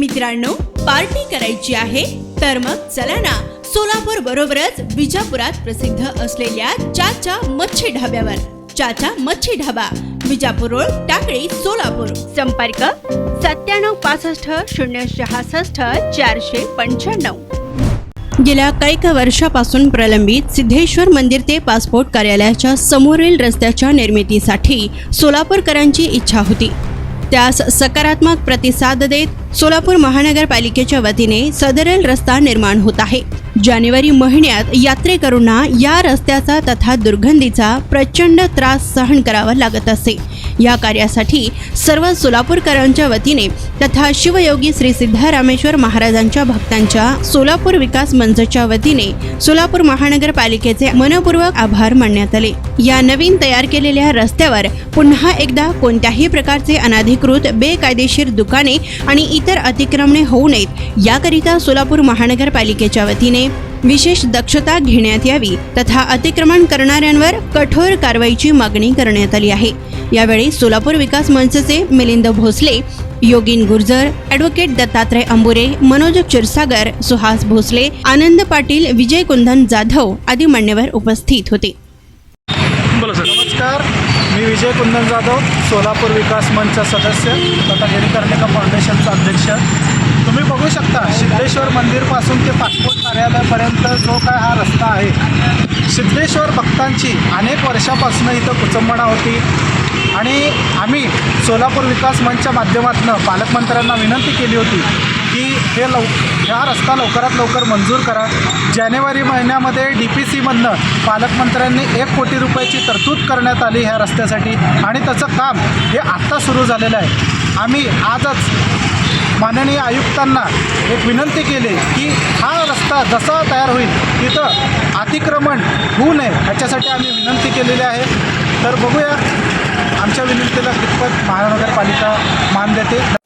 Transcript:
मित्रांनो पार्टी करायची आहे तर मग चला ना सोलापूर बरोबरच विजापुरात प्रसिद्ध असलेल्या चाचा मच्छी ढाब्यावर. चाचा मच्छी ढाबा विजापूर रोड टाकळी सोलापूर. संपर्क सत्त्याण्णव पासष्ट शून्य सहासष्ट चारशे पंच्याण्णव. गेल्या कैक वर्षापासून प्रलंबित सिद्धेश्वर मंदिर ते पासपोर्ट कार्यालयाच्या समोरील रस्त्याच्या निर्मितीसाठी सोलापूरकरांची इच्छा होती. त्यास सकारात्मक प्रतिसाद देत सोलापूर महानगरपालिकेच्या वतीने सदरेल रस्ता निर्माण होत आहे. जानेवारी महिन्यात यात्रेकरूंना या रस्त्याचा तथा दुर्गंधीचा प्रचंड त्रास सहन करावा लागत असे. या कार्यासाठी सर्व सोलापूरकरांच्या वतीने तथा शिवयोगी श्री सिद्धारामेश्वर महाराजांच्या भक्तांच्या सोलापूर विकास मंचच्या वतीने सोलापूर महानगरपालिकेचे मनपूर्वक आभार मानण्यात आले. या नवीन तयार केलेल्या रस्त्यावर पुन्हा एकदा कोणत्याही प्रकारचे अनाधिकृत बेकायदेशीर दुकाने आणि इतर अतिक्रमणे होऊ नयेत. याकरिता सोलापूर महानगरपालिकेच्या वतीने विशेष दक्षता घेण्यात यावी तथा अतिक्रमण करणाऱ्यांवर कठोर कारवाईची मागणी करण्यात आली आहे. यावेळी सोलापूर विकास मंचचे मिलिंद भोसले योगिन गुर्जर ॲडव्होकेट दत्तात्रय अंबुरे मनोज क्षीरसागर सुहास भोसले आनंद पाटील विजय कुंदन जाधव आदी मान्यवर उपस्थित होते. बोला सर. नमस्कार. मी विजय कुंदन जाधव सोलापूर विकास मंचचा सदस्य तथा गिरीकर्णिका फाउंडेशनचा अध्यक्ष. तुम्ही बघू शकता सिद्धेश्वर मंदिरपासून ते पासपोर्ट कार्यालयापर्यंत जो काय हा रस्ता आहे सिद्धेश्वर भक्तांची अनेक वर्षापासून इथं कुचंबणा होती. आणि आम्ही सोलापूर विकास मंचच्या माध्यमातून पालकमंत्र्यांना विनंती केली होती की हे लव हा रस्ता लवकरात लवकर मंजूर करा. जानेवारी महिन्यामध्ये डी पी सीमधनं पालकमंत्र्यांनी एक कोटी रुपयाची तरतूद करण्यात आली ह्या रस्त्यासाठी आणि त्याचं काम हे आत्ता सुरू झालेलं आहे. आम्ही आजच माननीय आयुक्तांना एक विनंती केली की हा रस्ता जसा तयार होईल तिथं अतिक्रमण होऊ नये ह्याच्यासाठी आम्ही विनंती केलेली आहे. तर बघूया. आमच्या विनंतीला कितपत महानगरपालिका मान देते.